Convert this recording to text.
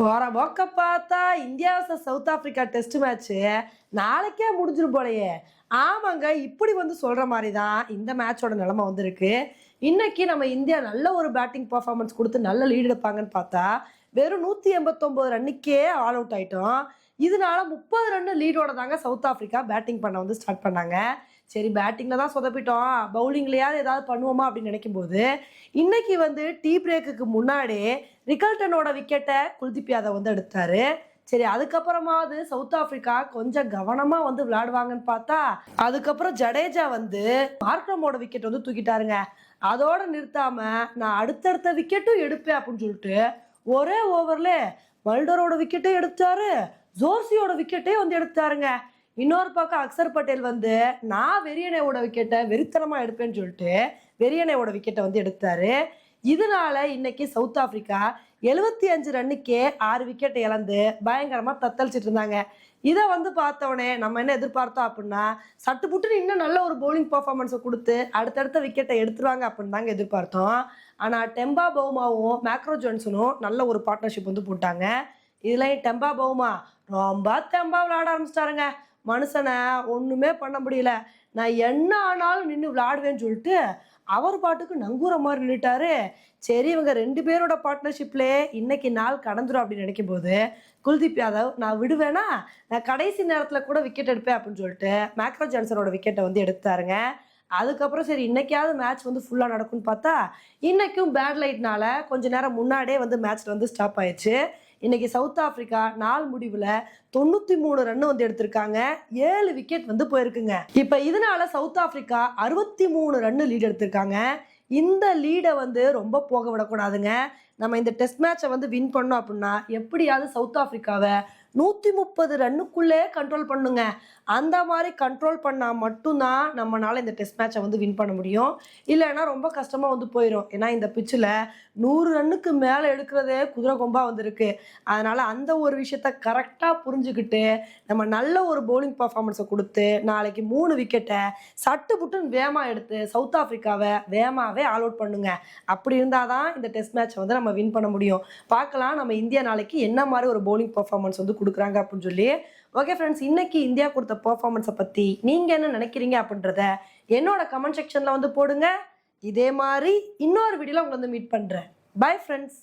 போற போக்க பார்த்தா India South Africa test match நாளைக்கே முடிஞ்சிரும் போலயே. ஆமாங்க இப்படி வந்து சொல்ற மாதிரி தான் இந்த மேட்சோட நிலைமை வந்திருக்கு. இன்னைக்கு நம்ம இந்தியா நல்ல ஒரு பேட்டிங் பர்ஃபார்மன்ஸ் கொடுத்து நல்ல லீடு எடுப்பாங்கன்னு பார்த்தா வெறும் நூற்றி எண்பத்தொம்போது ரன்னுக்கே ஆல் அவுட் ஆயிட்டோம். இதனால முப்பது ரன் லீடோட தாங்க சவுத் ஆப்பிரிக்கா பேட்டிங் பண்ண வந்து ஸ்டார்ட் பண்ணாங்க. சரி பேட்டிங்கில் தான் சொதப்பிட்டோம். பவுலிங்லையாவது ஏதாவது பண்ணுவோமா அப்படின்னு நினைக்கும்போது இன்றைக்கி இன்னைக்கு வந்து டீ பிரேக்குக்கு முன்னாடி ரிகல்டனோட விக்கெட்டை குல்தீப் யாதவ் வந்து எடுத்தாரு. சரி அதுக்கப்புறமாவது சவுத் ஆப்பிரிக்கா கொஞ்சம் கவனமா வந்து விளையாடுவாங்கன்னு பார்த்தா அதுக்கப்புறம் ஜடேஜா வந்து மார்க்ரமோட விக்கெட் வந்து தூக்கிட்டாருங்க. அதோட நிறுத்தாம நான் அடுத்தடுத்த விக்கெட்டும் எடுப்பேன் அப்படின்னு சொல்லிட்டு ஒரே ஓவர்ல மல்டரோட விக்கெட்டும் எடுத்தாரு. ஜோர்சியோட விக்கெட்டே வந்து எடுத்தாருங்க. இன்னொரு பக்கம் அக்சர் பட்டேல் வந்து நான் வெறியனையோட விக்கெட்டை வெறித்தனமாக எடுப்பேன்னு சொல்லிட்டு வெறியனையோட விக்கெட்டை வந்து எடுத்தாரு. இதனால இன்னைக்கு சவுத் ஆப்பிரிக்கா எழுபத்தி அஞ்சு ரன்னுக்கே ஆறு விக்கெட் இழந்து பயங்கரமாக தத்தளிச்சிட்டு இருந்தாங்க. இதை வந்து பார்த்தவொடனே நம்ம என்ன எதிர்பார்த்தோம் அப்படின்னா சட்டு புட்டுன்னு இன்னும் நல்ல ஒரு பவுலிங் பர்ஃபார்மன்ஸை கொடுத்து அடுத்தடுத்த விக்கெட்டை எடுத்துருவாங்க அப்படின்னு தாங்க எதிர்பார்த்தோம். ஆனால் டெம்பா பவுமாவும் மேக்ரோ ஜான்சனும் நல்ல ஒரு பார்ட்னர்ஷிப் வந்து போட்டாங்க. இதுலயும் டெம்பா பவுமா ரொம்ப தெம்பா விளையாட ஆரம்பிச்சிட்டாருங்க. மனுஷனை ஒன்றுமே பண்ண முடியல. நான் என்ன ஆனாலும் நின்று விளாடுவேன்னு சொல்லிட்டு அவர் பாட்டுக்கு நங்கூர மாதிரி நின்றுட்டாரு சரி இவங்க ரெண்டு பேரோட பார்ட்னர்ஷிப்லே இன்னைக்கு நாள் கடந்துடும் அப்படின்னு நினைக்கும் போது குல்தீப் யாதவ் நான் விடுவேனா? நான் கடைசி நேரத்தில் கூட விக்கெட் எடுப்பேன் அப்படின்னு சொல்லிட்டு மேக்ரோ ஜான்சனோட விக்கெட்டை வந்து எடுத்தாருங்க. அதுக்கப்புறம் சரி இன்னைக்காவது மேட்ச் வந்து ஃபுல்லாக நடக்கும்னு பார்த்தா இன்னைக்கும் பேட் லைட்னால கொஞ்ச நேரம் முன்னாடியே வந்து மேட்ச் வந்து ஸ்டாப் ஆயிடுச்சு. இன்னைக்கு சவுத் ஆப்பிரிக்கா நாள் முடிவில் தொண்ணூற்றி மூணு ரன் வந்து எடுத்திருக்காங்க. ஏழு விக்கெட் வந்து போயிருக்குங்க. இப்போ இதனால சவுத் ஆப்பிரிக்கா அறுபத்தி மூணு ரன் லீட் எடுத்திருக்காங்க. இந்த லீடை வந்து ரொம்ப போக விடக்கூடாதுங்க. நம்ம இந்த டெஸ்ட் மேட்சை வந்து வின் பண்ணோம் அப்படின்னா எப்படியாவது சவுத் ஆப்பிரிக்காவை நூற்றி முப்பது ரன்னுக்குள்ளே கண்ட்ரோல் பண்ணுங்க. அந்த மாதிரி கண்ட்ரோல் பண்ணால் மட்டும்தான் நம்மளால் இந்த டெஸ்ட் மேட்சை வந்து வின் பண்ண முடியும். இல்லைன்னா ரொம்ப கஷ்டமாக வந்து போயிடும் ஏன்னா இந்த பிச்சில் நூறு ரன்னுக்கு மேலே எடுக்கிறதே குதிரை கொம்பாக வந்திருக்கு. அதனால் அந்த ஒரு விஷயத்த கரெக்டாக புரிஞ்சுக்கிட்டு நம்ம நல்ல ஒரு பவுலிங் பர்ஃபார்மன்ஸை கொடுத்து நாளைக்கு மூணு விக்கெட்டை சட்டு புட்டுன்னு வேகமாக எடுத்து சவுத் ஆஃப்ரிக்காவை வேகமாகவே ஆல் அவுட் பண்ணுங்க. அப்படி இருந்தால் தான் இந்த டெஸ்ட் மேட்சை வந்து நம்ம வின் பண்ண முடியும். பார்க்கலாம் நம்ம இந்தியா நாளைக்கு என்ன மாதிரி ஒரு பவுலிங் பர்ஃபார்மன்ஸ் வந்து கொடுக்குறாங்க அப்படின்னு சொல்லி. ஓகே ஃப்ரெண்ட்ஸ் இன்னைக்கு இந்தியா கொடுத்த பர்ஃபார்மன்ஸை பற்றி நீங்கள் என்ன நினைக்கிறீங்க அப்படின்றத என்னோட கமெண்ட் செக்ஷனில் வந்து போடுங்க. இதே மாதிரி இன்னொரு வீடியோவில் உங்களை வந்து மீட் பண்ணுறேன் பை ஃப்ரெண்ட்ஸ்